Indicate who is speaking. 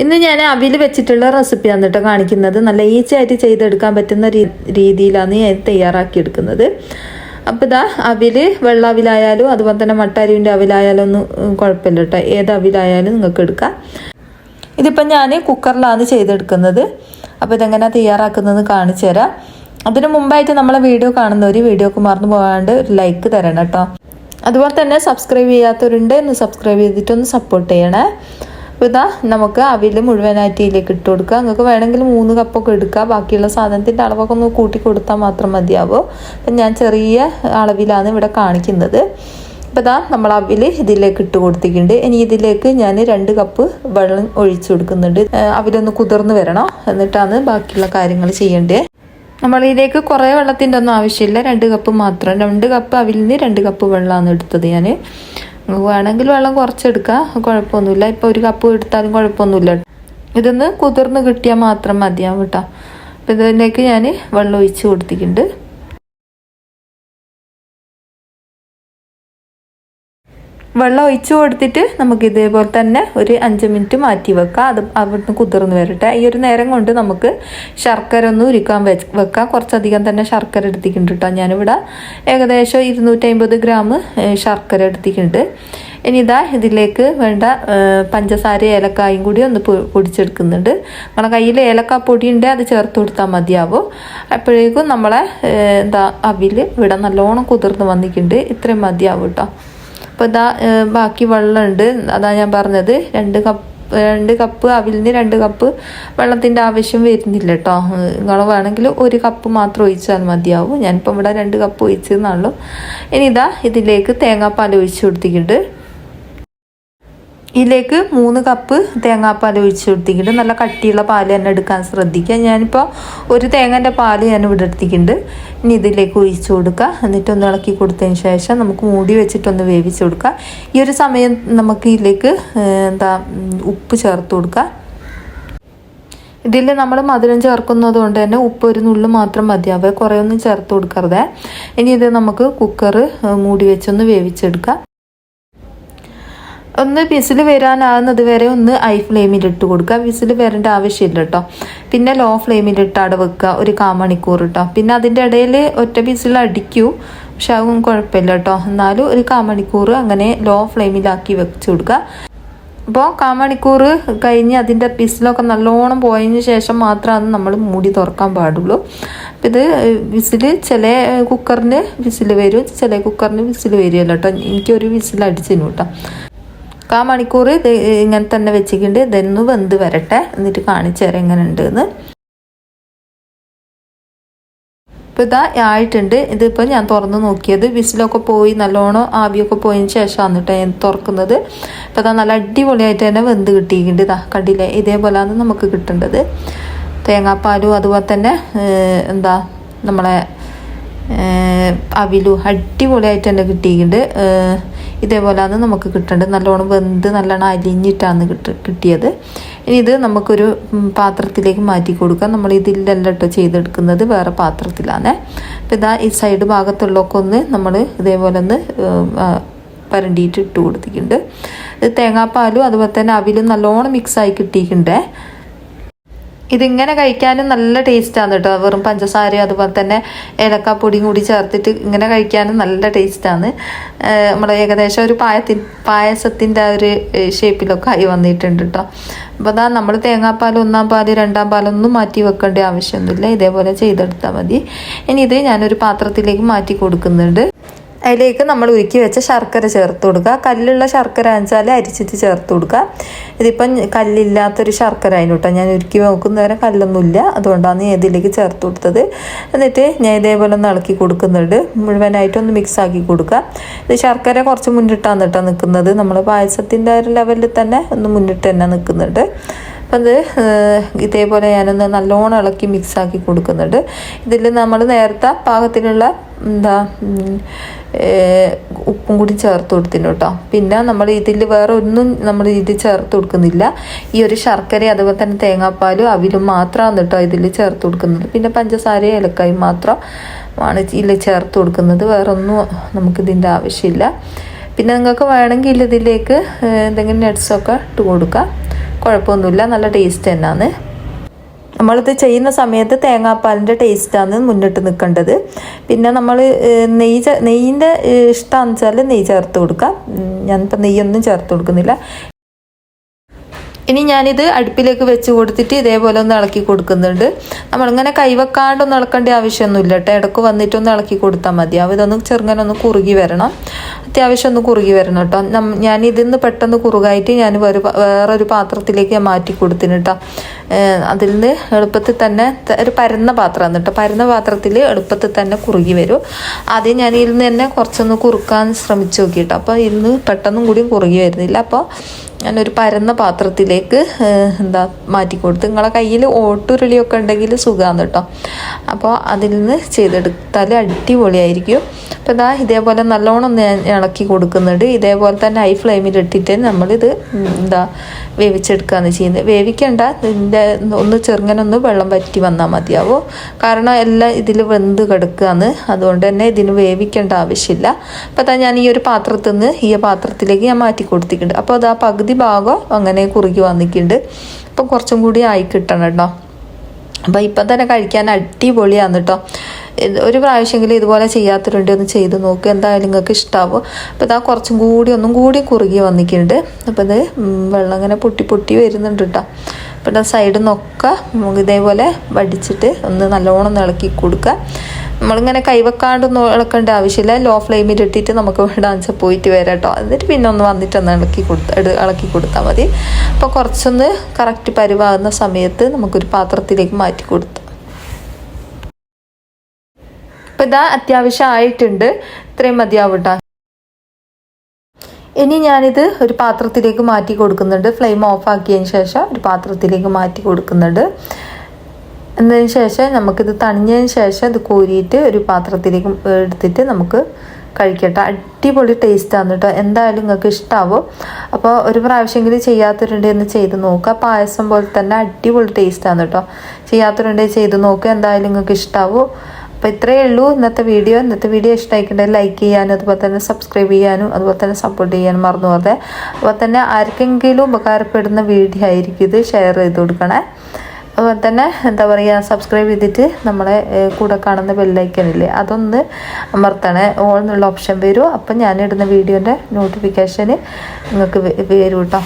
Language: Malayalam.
Speaker 1: ഇന്ന് ഞാൻ അവിൽ വെച്ചിട്ടുള്ള റെസിപ്പി കേട്ടോ കാണിക്കുന്നത്. നല്ല ഈസി ആയിട്ട് ചെയ്തെടുക്കാൻ പറ്റുന്ന രീതിയിലാണ് ഞാൻ തയ്യാറാക്കി എടുക്കുന്നത്. അപ്പോൾ ഇതാ അവിൽ വെള്ള അവിലായാലും അതുപോലെ തന്നെ മട്ടാരിന്റെ അവിലായാലും ഒന്നും കുഴപ്പമില്ല കേട്ടോ. ഏത് അവിലായാലും നിങ്ങൾക്ക് എടുക്കാം. ഇതിപ്പം ഞാൻ കുക്കറിലാണ് ചെയ്തെടുക്കുന്നത്. അപ്പോൾ ഇതെങ്ങനെ തയ്യാറാക്കുന്നത് കാണിച്ചു തരാം. അതിന് മുമ്പായിട്ട് നമ്മളെ വീഡിയോ കാണുന്നവർ വീഡിയോക്ക് മറന്നു പോകാണ്ട് ഒരു ലൈക്ക് തരണം കേട്ടോ. അതുപോലെ തന്നെ സബ്സ്ക്രൈബ് ചെയ്യാത്തവരുണ്ട് ഒന്ന് സബ്സ്ക്രൈബ് ചെയ്തിട്ടൊന്ന് സപ്പോർട്ട് ചെയ്യണേ. അപ്പോൾ ഇതാ നമുക്ക് അവിൽ മുഴുവനായിട്ട് ഇതിലേക്ക് ഇട്ട് കൊടുക്കുക. നിങ്ങൾക്ക് വേണമെങ്കിൽ മൂന്ന് കപ്പൊക്കെ എടുക്കുക ബാക്കിയുള്ള സാധനത്തിന്റെ അളവൊക്കെ ഒന്ന് കൂട്ടി കൊടുത്താൽ മാത്രം മതിയാവും. അപ്പം ഞാൻ ചെറിയ അളവിലാണ് ഇവിടെ കാണിക്കുന്നത്. അപ്പോൾ ഇതാ നമ്മൾ അവിൽ ഇതിലേക്ക് ഇട്ട് കൊടുത്തിട്ടുണ്ട്. ഇനി ഇതിലേക്ക് ഞാൻ രണ്ട് കപ്പ് വെള്ളം ഒഴിച്ചു കൊടുക്കുന്നുണ്ട്. അവിലൊന്ന് കുതിർന്ന് വരണം. എന്നിട്ടാണ് ബാക്കിയുള്ള കാര്യങ്ങൾ ചെയ്യേണ്ടത്. നമ്മളിതിലേക്ക് കുറേ വെള്ളത്തിന്റെ ഒന്നും ആവശ്യമില്ല. രണ്ട് കപ്പ് മാത്രം. രണ്ട് കപ്പ് അവിലിന് രണ്ട് കപ്പ് വെള്ളമാണ് എടുത്തത് ഞാൻ. വേണമെങ്കിൽ വെള്ളം കുറച്ചെടുക്കാം. കുഴപ്പമൊന്നുമില്ല. ഇപ്പോൾ ഒരു കപ്പ് എടുത്താലും കുഴപ്പമൊന്നുമില്ല. ഇതൊന്ന് കുതിർന്ന് കിട്ടിയാൽ മാത്രം മതിയാവും കേട്ടോ. അപ്പോൾ ഇതിലേക്ക് ഞാൻ വെള്ളം ഒഴിച്ച് കൊടുത്തിട്ടുണ്ട്. വെള്ളം ഒഴിച്ചു കൊടുത്തിട്ട് നമുക്ക് ഇതേപോലെ തന്നെ ഒരു അഞ്ച് മിനിറ്റ് മാറ്റി വെക്കാം. അത് അവിടുന്ന് കുതിർന്ന് വരട്ടെ. ഈ ഒരു നേരം കൊണ്ട് നമുക്ക് ശർക്കര ഒന്ന് ഉരുക്കാൻ വെച്ച് വെക്കാം. കുറച്ചധികം തന്നെ ശർക്കര എടുത്തിട്ടുണ്ട് കേട്ടോ ഞാനിവിടെ ഏകദേശം ഇരുന്നൂറ്റമ്പത് ഗ്രാം ശർക്കര എടുത്തിട്ടുണ്ട്. ഇനി ഇതാ ഇതിലേക്ക് വേണ്ട പഞ്ചസാര ഏലക്കായും കൂടി ഒന്ന് പൊടിച്ചെടുക്കുന്നുണ്ട്. നമ്മളെ കയ്യിൽ പൊടി ഉണ്ട് അത് ചേർത്ത് കൊടുത്താൽ മതിയാവും. അപ്പോഴേക്കും നമ്മളെ എന്താ അവിൽ ഇവിടെ നല്ലോണം കുതിർന്ന് വന്നിട്ടുണ്ട്. ഇത്രയും മതിയാവും കേട്ടോ അപ്പോൾ ഇതാ ബാക്കി വെള്ളമുണ്ട്. അതാ ഞാൻ പറഞ്ഞത്. രണ്ട് കപ്പ് രണ്ട് കപ്പ് അവിൽ നിന്ന് രണ്ട് കപ്പ് വെള്ളത്തിന്റെ ആവശ്യം വരുന്നില്ല കേട്ടോ നിങ്ങൾ വേണമെങ്കിൽ ഒരു കപ്പ് മാത്രം ഒഴിച്ചാൽ മതിയാവും. ഞാനിപ്പോൾ ഇവിടെ രണ്ട് കപ്പ് ഒഴിച്ചെന്നാണല്ലോ. ഇനി ഇതാ ഇതിലേക്ക് തേങ്ങാപ്പാൽ ഒഴിച്ച് കൊടുത്തിട്ടുണ്ട്. ഇതിലേക്ക് മൂന്ന് കപ്പ് തേങ്ങാപ്പാൽ ഒഴിച്ച് കൊടുത്തിട്ടുണ്ട്. നല്ല കട്ടിയുള്ള പാൽ തന്നെ എടുക്കാൻ ശ്രദ്ധിക്കുക. ഞാനിപ്പോൾ ഒരു തേങ്ങന്റെ പാൽ ഞാൻ ഇവിടെ എടുത്തിട്ടുണ്ട്. ഇനി ഇതിലേക്ക് ഒഴിച്ച് കൊടുക്കുക. എന്നിട്ടൊന്ന് ഇളക്കി കൊടുത്തതിന് ശേഷം നമുക്ക് മൂടി വെച്ചിട്ടൊന്ന് വേവിച്ച് കൊടുക്കുക. ഈ ഒരു സമയം നമുക്ക് ഇതിലേക്ക് എന്താ ഉപ്പ് ചേർത്ത് കൊടുക്കുക. ഇതിൽ നമ്മൾ മധുരം ചേർക്കുന്നത് കൊണ്ട് തന്നെ ഉപ്പ് ഒരു നുള്ളു മാത്രം മതിയാവുക കുറേ ഒന്നും ചേർത്ത് കൊടുക്കരുത്. ഇനി ഇത് നമുക്ക് കുക്കർ മൂടി വെച്ചൊന്ന് വേവിച്ചെടുക്കാം ഒന്ന് വിസിൽ വരാനാകുന്നത് വരെ ഒന്ന് ഹൈ ഫ്ലെയിമിൽ ഇട്ട് കൊടുക്കുക. വിസിൽ വരേണ്ട ആവശ്യമില്ല കേട്ടോ. പിന്നെ ലോ ഫ്ലെയിമിൽ ഇട്ട് അവിടെ വെക്കുക ഒരു കാ മണിക്കൂർ കേട്ടോ. പിന്നെ അതിന്റെ ഇടയിൽ ഒറ്റ വിസിൽ അടിക്കൂ പക്ഷെ അതും കുഴപ്പമില്ല കേട്ടോ. എന്നാലും ഒരു കാ മണിക്കൂർ അങ്ങനെ ലോ ഫ്ലെയിമിലാക്കി വെച്ച് കൊടുക്കുക. അപ്പോൾ കാ മണിക്കൂർ കഴിഞ്ഞ് അതിന്റെ പിസിലൊക്കെ നല്ലോണം പോയതിന് ശേഷം മാത്രമാണ് നമ്മൾ മൂടി തുറക്കാൻ പാടുള്ളൂ. അപ്പം ഇത് വിസിൽ ചില കുക്കറിന് വിസിൽ വരും ചില കുക്കറിന് വിസിൽ വരുമല്ലോ കേട്ടോ. എനിക്കൊരു വിസിൽ അടിച്ചിരുന്നു കേട്ടോ. കാ മണിക്കൂർ ഇത് ഇങ്ങനെ തന്നെ വെച്ചിട്ടുണ്ട്. ഇതൊന്ന് വെന്ത് വരട്ടെ. എന്നിട്ട് കാണിച്ചു തരാം എങ്ങനെ ഉണ്ടെന്ന് ഇപ്പോൾ ഇതാ ആയിട്ടുണ്ട്. ഇതിപ്പോൾ ഞാൻ തുറന്ന് നോക്കിയത്. വിസിലൊക്കെ പോയി നല്ലോണം ആവിയൊക്കെ പോയതിന് ശേഷമാണ് കേട്ടോ ഞാൻ തുറക്കുന്നത്. ഇപ്പം ഇതാ നല്ല അടിപൊളിയായിട്ട് തന്നെ വെന്ത് കിട്ടിയിട്ടുണ്ട്. ഇതാ കണ്ടില്ലേ? ഇതേപോലെയാണ് നമുക്ക് കിട്ടേണ്ടത്. തേങ്ങാപ്പാലും അതുപോലെ തന്നെ എന്താ നമ്മളെ അവിലും അടിപൊളിയായിട്ട് തന്നെ കിട്ടിയിട്ടുണ്ട്. ഏഹ്, ഇതേപോലെയാണ് നമുക്ക് കിട്ടേണ്ടത്. നല്ലോണം വെന്ത് നല്ലോണം അലിഞ്ഞിട്ടാണ് കിട്ട കിട്ടിയത്. ഇനി ഇത് നമുക്കൊരു പാത്രത്തിലേക്ക് മാറ്റി കൊടുക്കാം. നമ്മൾ ഇതിലല്ല കേട്ടോ ചെയ്തെടുക്കുന്നത്. വേറെ പാത്രത്തിലാണ്. അപ്പോൾ ഇതാ ഈ സൈഡ് ഭാഗത്തുള്ളതൊക്കെ ഒന്ന് നമ്മൾ ഇതേപോലെ ഒന്ന് പരണ്ടിയിട്ട് ഇട്ട് കൊടുത്തിട്ടുണ്ട്. ഇത് തേങ്ങാപ്പാലും അതുപോലെ തന്നെ അവിലും നല്ലോണം മിക്സായി കിട്ടിയിട്ടുണ്ടേ. ഇതിങ്ങനെ കഴിക്കാനും നല്ല ടേസ്റ്റാണ് കേട്ടോ. വെറും പഞ്ചസാരയും അതുപോലെ തന്നെ ഏലക്കാപ്പൊടിയും കൂടി ചേർത്തിട്ട് ഇങ്ങനെ കഴിക്കാനും നല്ല ടേസ്റ്റാണ്. നമ്മൾ ഏകദേശം ഒരു പായത്തി പായസത്തിന്റെ ഒരു ഷേപ്പിലൊക്കെ ആയി വന്നിട്ടുണ്ട് കേട്ടോ. അപ്പോൾ അതാ നമ്മൾ തേങ്ങാപ്പാൽ ഒന്നാം പാൽ രണ്ടാം പാലൊന്നും മാറ്റി വെക്കേണ്ട ആവശ്യമൊന്നുമില്ല. ഇതേപോലെ ചെയ്തെടുത്താൽ മതി. ഇനി ഇത് ഞാനൊരു പാത്രത്തിലേക്ക് മാറ്റി കൊടുക്കുന്നുണ്ട്. അതിലേക്ക് നമ്മൾ ഉരുക്കി വെച്ച ശർക്കര ചേർത്ത് കൊടുക്കുക. കല്ലുള്ള ശർക്കര വെച്ചാൽ അരിച്ചിട്ട് ചേർത്ത് കൊടുക്കുക. ഇതിപ്പം കല്ലില്ലാത്തൊരു ശർക്കര ആയിരുന്നു കേട്ടോ. ഞാൻ ഉരുക്കി നോക്കുന്നവരെ കല്ലൊന്നുമില്ല. അതുകൊണ്ടാണ് ഞാൻ ഇതിലേക്ക് ചേർത്ത് കൊടുത്തത്. എന്നിട്ട് ഞാൻ ഇതേപോലെ ഒന്ന് ഇളക്കി കൊടുക്കുന്നുണ്ട്. മുഴുവനായിട്ടൊന്ന് മിക്സ് ആക്കി കൊടുക്കുക. ഇത് ശർക്കര കുറച്ച് മുന്നിട്ടാണ് കേട്ടോ നിൽക്കുന്നത്. നമ്മൾ പായസത്തിന്റെ ഒരു ലെവലിൽ തന്നെ ഒന്ന് മുന്നിട്ട് തന്നെ നിൽക്കുന്നുണ്ട്. അപ്പം അത് ഇതേപോലെ ഞാനൊന്ന് നല്ലോണം ഇളക്കി മിക്സ് ആക്കി കൊടുക്കുന്നുണ്ട്. ഇതിൽ നമ്മൾ നേരത്തെ പാകത്തിനുള്ള എന്താ ഉപ്പും കൂടി ചേർത്ത് കൊടുത്തിട്ടുണ്ട് കേട്ടോ. പിന്നെ നമ്മൾ ഇതിൽ വേറെ ഒന്നും നമ്മൾ ഇത് ചേർത്ത് കൊടുക്കുന്നില്ല. ഈ ഒരു ശർക്കര അതുപോലെ തന്നെ തേങ്ങാപ്പാലും അവിലും മാത്രമാണ് കേട്ടോ ഇതിൽ ചേർത്ത് കൊടുക്കുന്നത്. പിന്നെ പഞ്ചസാര ഏലക്കായും മാത്രം ആണ് ഇതിൽ ചേർത്ത് കൊടുക്കുന്നത്. വേറെ ഒന്നും നമുക്കിതിന്റെ ആവശ്യമില്ല. പിന്നെ നിങ്ങൾക്ക് വേണമെങ്കിൽ ഇതിലേക്ക് എന്തെങ്കിലും നട്ട്സൊക്കെ ഇട്ട് കൊടുക്കാം. കുഴപ്പമൊന്നുമില്ല. നല്ല ടേസ്റ്റ് തന്നെയാണ്. നമ്മളിത് ചെയ്യുന്ന സമയത്ത് തേങ്ങാപ്പാലിന്റെ ടേസ്റ്റാണ് മുന്നിട്ട് നിൽക്കേണ്ടത്. പിന്നെ നമ്മൾ നെയ്യ് നെയ്യിന്റെ ഇഷ്ടമാണെന്ന് വെച്ചാൽ നെയ്യ് ചേർത്ത് കൊടുക്കാം. ഞാനിപ്പോൾ നെയ്യൊന്നും ചേർത്ത് കൊടുക്കുന്നില്ല. ഇനി ഞാനിത് അടുപ്പിലേക്ക് വെച്ച് കൊടുത്തിട്ട് ഇതേപോലെ ഒന്ന് ഇളക്കി കൊടുക്കുന്നുണ്ട്. നമ്മളിങ്ങനെ കൈവെക്കാണ്ടൊന്നും ഇളക്കേണ്ട ആവശ്യമൊന്നുമില്ല കേട്ടോ. ഇടയ്ക്ക് വന്നിട്ടൊന്ന് ഇളക്കി കൊടുത്താൽ മതിയാവും ഇതൊന്ന് ചെറുങ്ങനെ ഒന്ന് കുറുകി വരണം. അത്യാവശ്യം ഒന്ന് കുറുകി വരണം കേട്ടോ. ഞാൻ ഇതിന്ന് പെട്ടെന്ന് കുറുകായിട്ട് ഞാൻ വേറെ വേറൊരു പാത്രത്തിലേക്ക് ഞാൻ മാറ്റി കൊടുത്തിന് കേട്ടോ. അതിൽ നിന്ന് എളുപ്പത്തിൽ തന്നെ ഒരു പരന്ന പാത്രമാണ് കേട്ടോ. പരന്ന പാത്രത്തിൽ എളുപ്പത്തിൽ തന്നെ കുറുകി വരും. ആദ്യം ഞാൻ ഇതിൽ നിന്ന് തന്നെ കുറച്ചൊന്ന് കുറുക്കാൻ ശ്രമിച്ചു നോക്കിയിട്ടോ അപ്പോൾ ഇന്ന് പെട്ടെന്നും കൂടിയും കുറുകി വരുന്നില്ല. അപ്പോൾ ഞാനൊരു പരന്ന പാത്രത്തിലേക്ക് എന്താ മാറ്റി കൊടുത്ത് നിങ്ങളെ കയ്യിൽ ഓട്ടുരുളിയൊക്കെ ഉണ്ടെങ്കിൽ സുഖമാണ് കേട്ടോ. അപ്പോൾ അതിൽ നിന്ന് ചെയ്തെടുത്താൽ അടിപൊളിയായിരിക്കും. അപ്പോൾ ഇതാ ഇതേപോലെ നല്ലോണം ഇളക്കി കൊടുക്കുന്നുണ്ട്. ഇതേപോലെ തന്നെ ഹൈ ഫ്ലെയിമിൽ ഇട്ടിട്ട് നമ്മളിത് എന്താ വേവിച്ചെടുക്കുകയാണ് ചെയ്യുന്നത്. വേവിക്കേണ്ട. ഇതിന്റെ ഒന്ന് ചെറുങ്ങനൊന്ന് വെള്ളം വറ്റി വന്നാൽ മതിയാവും. കാരണം എല്ലാം ഇതിൽ വെന്ത് കിടക്കുകയാണ്. അതുകൊണ്ട് തന്നെ ഇതിന് വേവിക്കേണ്ട ആവശ്യമില്ല. അപ്പോൾ അതാ ഞാൻ ഈ ഒരു പാത്രത്തിൽ നിന്ന് ഈ പാത്രത്തിലേക്ക് ഞാൻ മാറ്റി കൊടുത്തിട്ടുണ്ട്. അപ്പോൾ അത് ആ പകുതി ഭാഗം അങ്ങനെ കുറുകി വന്നിട്ടുണ്ട്. അപ്പം കുറച്ചും കൂടി ആയി കിട്ടണം കേട്ടോ. അപ്പോൾ ഇപ്പം തന്നെ കഴിക്കാൻ അടിപൊളിയാണ് കേട്ടോ. ഒരു പ്രാവശ്യമെങ്കിലും ഇതുപോലെ ചെയ്യാത്തവരുണ്ട് ഒന്ന് ചെയ്ത് നോക്കുക എന്തായാലും നിങ്ങൾക്ക് ഇഷ്ടാവും. അപ്പോൾ ഇതാ കുറച്ചും കൂടി ഒന്നും കൂടി കുറുകി വന്നിട്ടുണ്ട്. അപ്പോൾ ഇത് വെള്ളം ഇങ്ങനെ പൊട്ടി പൊട്ടി വരുന്നുണ്ട് കേട്ടോ അപ്പോൾ ഇതാ സൈഡിൽ നിന്നൊക്കെ ഇതേപോലെ വടിച്ചിട്ട് ഒന്ന് നല്ലോണം ഇളക്കി കൊടുക്കുക. നമ്മളിങ്ങനെ കൈവെക്കാണ്ടൊന്നും ഇളക്കേണ്ട ആവശ്യമില്ല. ലോ ഫ്ലെയിമിൽ ഇട്ടിട്ട് നമുക്ക് ഡാൻസ് പോയിട്ട് വരാം കേട്ടോ എന്നിട്ട് പിന്നെ ഒന്ന് വന്നിട്ട് ഒന്ന് ഇളക്കി കൊടുത്ത ഇളക്കി കൊടുത്താൽ മതി. അപ്പോൾ കുറച്ചൊന്ന് കറക്റ്റ് പരിവാകുന്ന സമയത്ത് നമുക്കൊരു പാത്രത്തിലേക്ക് മാറ്റി കൊടുത്തു അപ്പോൾ ഇതാ അത്യാവശ്യം ആയിട്ടുണ്ട്. ഇത്രയും മതിയാവും ഇനി ഞാനിത് ഒരു പാത്രത്തിലേക്ക് മാറ്റി കൊടുക്കുന്നുണ്ട്. ഫ്ലെയിം ഓഫ് ആക്കിയതിന് ശേഷം ഒരു പാത്രത്തിലേക്ക് മാറ്റി കൊടുക്കുന്നുണ്ട്. എന്നതിന് ശേഷം നമുക്കിത് തണിഞ്ഞതിന് ശേഷം ഇത് കോരിയിട്ട് ഒരു പാത്രത്തിലേക്ക് എടുത്തിട്ട് നമുക്ക് കഴിക്കട്ടെ. അടിപൊളി ടേസ്റ്റാണ് കേട്ടോ എന്തായാലും നിങ്ങൾക്ക് ഇഷ്ടാവും. അപ്പോൾ ഒരു പ്രാവശ്യമെങ്കിലും ചെയ്യാത്തവരുണ്ട് എന്ന് ചെയ്ത് നോക്കുക പായസം പോലെ തന്നെ അടിപൊളി ടേസ്റ്റാണ് കേട്ടോ ചെയ്യാത്തവരുണ്ട് ചെയ്ത് നോക്കുക എന്തായാലും നിങ്ങൾക്ക് ഇഷ്ടാവും. അപ്പോൾ ഇത്രയേ ഉള്ളൂ. ഇന്നത്തെ വീഡിയോ. ഇന്നത്തെ വീഡിയോ ഇഷ്ടമായിട്ടുണ്ടെങ്കിൽ ലൈക്ക് ചെയ്യാനും അതുപോലെ തന്നെ സബ്സ്ക്രൈബ് ചെയ്യാനും അതുപോലെ തന്നെ സപ്പോർട്ട് ചെയ്യാനും മറന്നു പോകാതെ അതുപോലെ തന്നെ ആർക്കെങ്കിലും ഉപകാരപ്പെടുന്ന വീഡിയോ ആയിരിക്കും ഇത് ഷെയർ ചെയ്ത് കൊടുക്കണേ. അതുപോലെ തന്നെ എന്താ പറയുക സബ്സ്ക്രൈബ് ചെയ്തിട്ട് നമ്മളെ കൂടെ കാണുന്ന ബെല്ലൈക്കനില്ലേ അതൊന്ന് അമർത്തണേ. ഓൾ എന്നുള്ള ഓപ്ഷൻ വരും. അപ്പം ഞാനിടുന്ന വീഡിയോന്റെ നോട്ടിഫിക്കേഷന് നിങ്ങൾക്ക് വരും കേട്ടോ